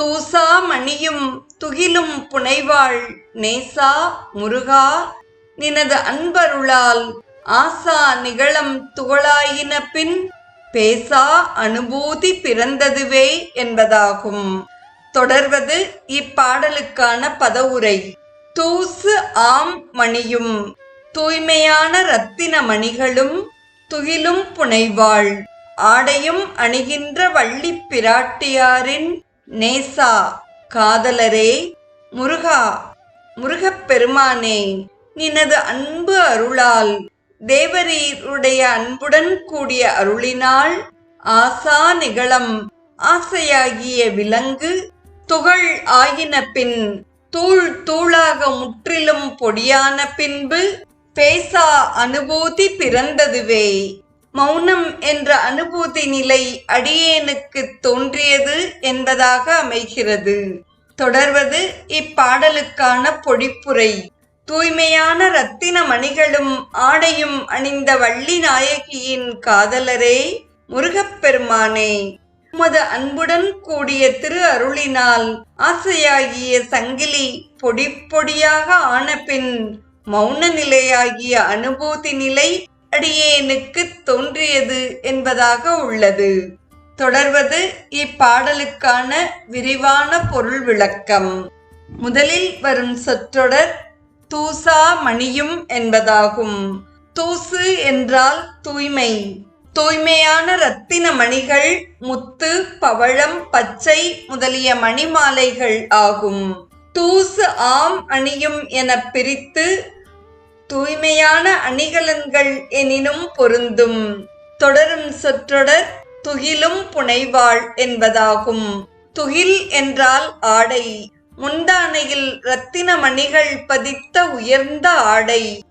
தூசா மணியும் துகிலும் புனைவாள். நேசா முருகா நினது அன்பருளால் ஆசா நிகழம் துகளாயின பின் பேசா அனுபூதி பிறந்ததுவே என்பதாகும். தொடர்வது இப்பாடலுக்கான பதவுரை. தூசு ஆம் மணியும் தூய்மையான ரத்தின மணிகளும் துகிலும் புனைவாள். ஆடையும் அணிகின்ற வள்ளி பிராட்டியாரின் நேசா காதலரே முருகா முருகப் பெருமானே நினது அன்பு அருளால் தேவரீருடைய அன்புடன் கூடிய அருளினால் ஆசா நிகழம் ஆசையாகிய விலங்கு துகள் ஆயின பின் தூள் தூளாக முற்றிலும் பொடியான பின்பு பேசா அனுபூதி பிறந்ததுவே. மௌனம் என்ற அனுபூதி நிலை அடியேனுக்கு தோன்றியது என்பதாக அமைகிறது. தொடர்வது இப்பாடலுக்கான பொழிப்புரை தூய்மையான ரத்தின மணிகளும் ஆடையும் அணிந்த வள்ளி நாயகியின் காதலரே முருகப்பெருமானே. உமது அன்புடன் கூடிய திரு அருளினால் ஆசையாகிய சங்கிலி பொடி பொடியாக ஆன பின் மௌன நிலையாகிய அனுபூதி நிலை அடியேனுக்கு தோன்றியது என்பதாக உள்ளது. தொடர்வது இப்பாடலுக்கான விரிவான பொருள் விளக்கம். முதலில் வரும் சொற்றொடர் தூசா மணியும் என்பதாகும். தூசு என்றால் தூய்மை. தூய்மையான ரத்தின மணிகள் முத்து பவழம் பச்சை முதலிய மணிமாலைகள் ஆகும். தூசு ஆம் அணியும் என பிரித்து தூய்மையான அணிகலன்கள் எனினும் பொருந்தும். தொடரும் சொற்றொடர் துகிலும் புனைவாள் என்பதாகும். துகில் என்றால் ஆடை. முந்தானையில் இரத்தின மணிகள் பதித்த உயர்ந்த ஆடை.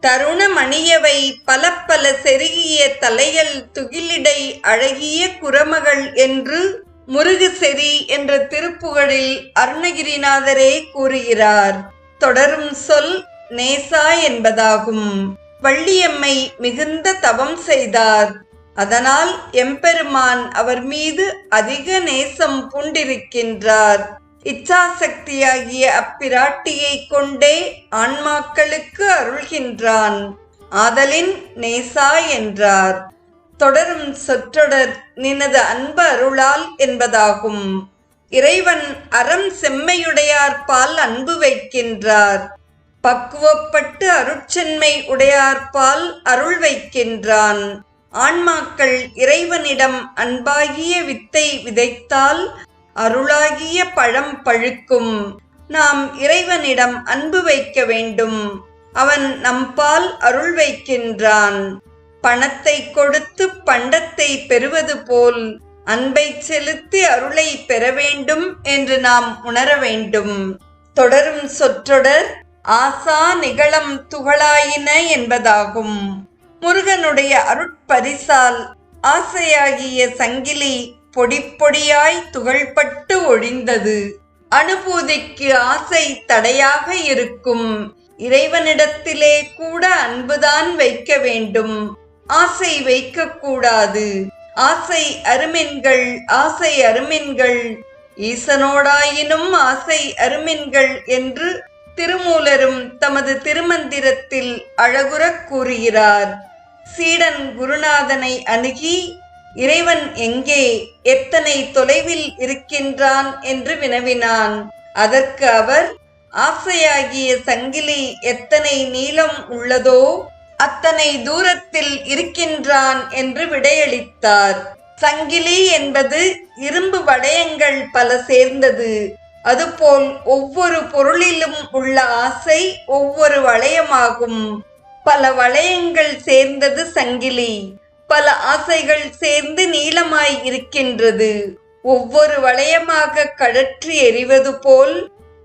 தருண மணியவை பல பல செருகிய தலையல் துகிலிடை அழகிய குரமகள் என்று முருகு செறி என்ற திருப்புகழில் அருணகிரிநாதரே கூறுகிறார். தொடரும் சொல் நேசா என்பதாகும். வள்ளியம்மை மிகுந்த தவம் செய்தார். அதனால் எம்பெருமான் அவர் மீது அதிக நேசம் பூண்டிருக்கின்றார். இச்சாசக்தியாகிய அப்பிராட்டியை கொண்டே ஆன்மாக்களுக்கு அருள்கின்றான். ஆதலின் நேசா என்றார். தொடரும் சொற்றொடர் நினது அன்பு அருளால் என்பதாகும். இறைவன் அறம் செம்மையுடையார்பால் அன்பு வைக்கின்றார். பக்குவப்பட்டு அருட்சென்மை உடையார்பால் அருள் வைக்கின்றான். ஆன்மாக்கள் இறைவனிடம் அன்பாகிய வித்தை விதைத்தால் அருளாகிய பழம் பழுக்கும். நாம் இறைவனிடம் அன்பு வைக்க வேண்டும். அவன் நம்பால் அருள் வைக்கின்றான். பணத்தை கொடுத்து பண்டத்தை பெறுவது போல் அன்பை செலுத்தி அருளை பெற வேண்டும் என்று நாம் உணர வேண்டும். தொடரும் சொற்றொடர் ஆசா நிகழம் துகளாயின என்பதாகும். முருகனுடைய அருட்பரிசால் ஆசையாகிய சங்கிலி பொடி பொடியாய் துகள்பட்டு ஒழிந்தது. அனுபூதிக்கு ஆசை தடையாக இருக்கும். இறைவனிடத்திலே கூட அன்புதான் வைக்க வேண்டும். ஆசை வைக்க கூடாது. ஆசை அருமின்கள் ஆசை அருமின்கள். ஈசனோடாயினும் ஆசை அருமின்கள் என்று திருமூலரும் தமது திருமந்திரத்தில் அழகுறக் கூறுகிறார். சீடன் குருநாதனை அணுகி இறைவன் எங்கே? எத்தனை தொலைவில் இருக்கின்றான்? என்று வினவினான். அதற்கு அவர் ஆசையாகிய சங்கிலி எத்தனை நீளம் உள்ளதோ அத்தனை தூரத்தில் இருக்கின்றான் என்று விடையளித்தார். சங்கிலி என்பது இரும்பு வளையங்கள் பல சேர்ந்தது. அதுபோல் ஒவ்வொரு பொருளிலும் உள்ள ஆசை ஒவ்வொரு வளையமாகும். பல வளையங்கள் சேர்ந்தது சங்கிலி. பல ஆசைகள் சேர்ந்து நீளமாய் இருக்கின்றது. ஒவ்வொரு வளையமாக கழற்றி எறிவது போல்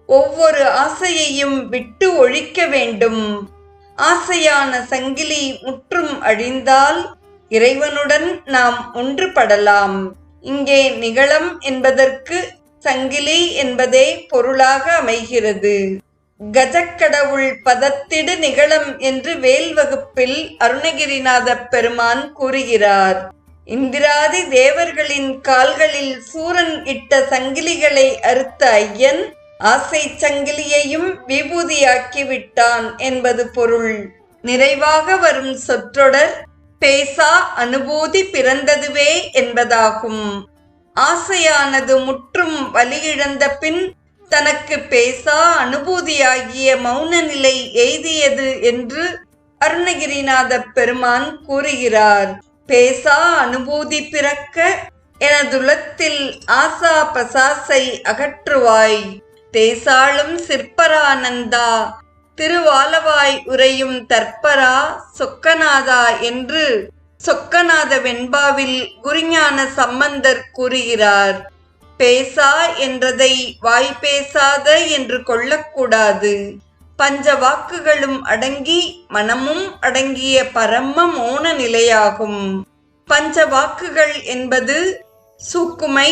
ஒவ்வொரு ஆசையையும் விட்டு ஒழிக்க வேண்டும். ஆசையான சங்கிலி முற்றும் அழிந்தால் இறைவனுடன் நாம் ஒன்றுபடலாம். இங்கே நிகழம் என்பதற்கு சங்கிலி என்பதே பொருளாக அமைகிறது. கஜக்கடவுள் பதத்திடு நிகழம் என்று வேல் வகுப்பில் அருணகிரிநாத பெருமான் கூறுகிறார். இந்திராதி தேவர்களின் கால்களில் சூரன் இட்ட சங்கிலிகளை அறுத்த ஐயன் ஆசை சங்கிலியையும் விபூதியாக்கி விட்டான் என்பது பொருள். நிறைவாக வரும் சொற்றொடர் பேசா அனுபூதி பிறந்ததுவே என்பதாகும். ஆசையானது முற்றும் வலியிழந்த பின் தனக்கு பேசா அனுபூதியாகிய மௌன நிலை எய்தியது என்று அருணகிரிநாத பெருமான் கூறுகிறார். பேசா அனுபூதி பிறக்க எனதுலத்தில் ஆசா பசாசை அகற்றுவாய். பேசாளும் சிற்பரானந்தா திருவாலவாய் உரையும் தற்பரா சொக்கநாதா என்று சொக்கநாத வெண்பாவில் குருஞான சம்பந்தர் கூறுகிறார் பேசா என்றதை வாய் பேசாத என்று கொள்ளக்கூடாது. பஞ்ச வாக்குகளும் அடங்கி மனமும் அடங்கிய பரம மோன நிலையாகும். பஞ்ச வாக்குகள் என்பது சூக்குமை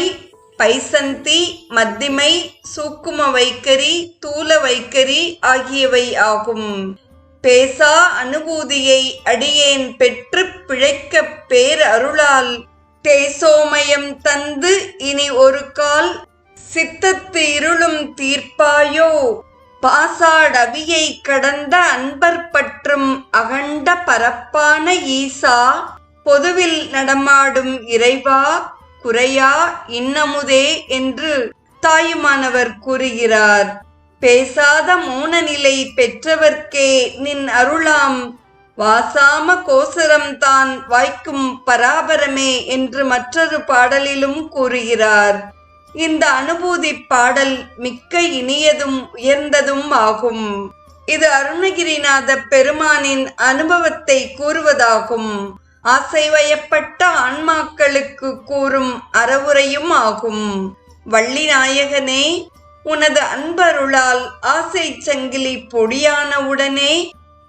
பைசந்தி மத்திமை சூக்கும வைக்கரி தூல வைக்கரி ஆகியவை ஆகும். பேசா அனுபூதியை அடியேன் பெற்று பிழைக்க பேர் அருளால் தேசோமயம் தந்து இனி ஒரு கால் சித்தத்து இருளும் தீர்ப்பாயோ? பாசாடவியை கடந்த அன்பர் பற்றும் அகண்ட பரப்பான ஈசா பொதுவில் நடமாடும் இறைவா குறையா இன்னமுதே என்று தாயுமானவர் கூறுகிறார். பேசாத மோன நிலை பெற்றவர்க்கே நின் அருளாம். வாசாம கோசரம் தான் வாய்க்கும் பராபரமே என்று மற்றொரு பாடலிலும் கூறுகிறார். இந்த அனுபூதி பாடல் மிக்க இனியதும் உயர்ந்ததும் ஆகும். இது அருணகிரிநாத பெருமானின் அனுபவத்தை கூறுவதாகும். ஆசை வயப்பட்ட ஆன்மாக்களுக்கு கூறும் அறவுரையும் ஆகும். வள்ளி நாயகனே உனது அன்பருளால் ஆசை சங்கிலி பொடியானவுடனே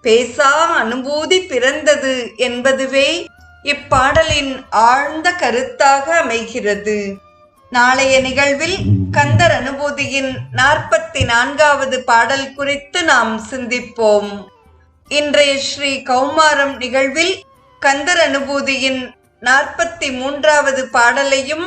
பேசா அனுபூதி பிறந்தது என்பதுவே இப்பாடலின் ஆழ்ந்த கருத்தாக அமைகிறது. நாளைய நிகழ்வில் கந்தர் அனுபூதியின் நாற்பத்தி நான்காவது பாடல் குறித்து நாம் சிந்திப்போம். இன்றைய ஸ்ரீ கௌமாரம் நிகழ்வில் கந்தர் அனுபூதியின் நாற்பத்தி மூன்றாவது பாடலையும்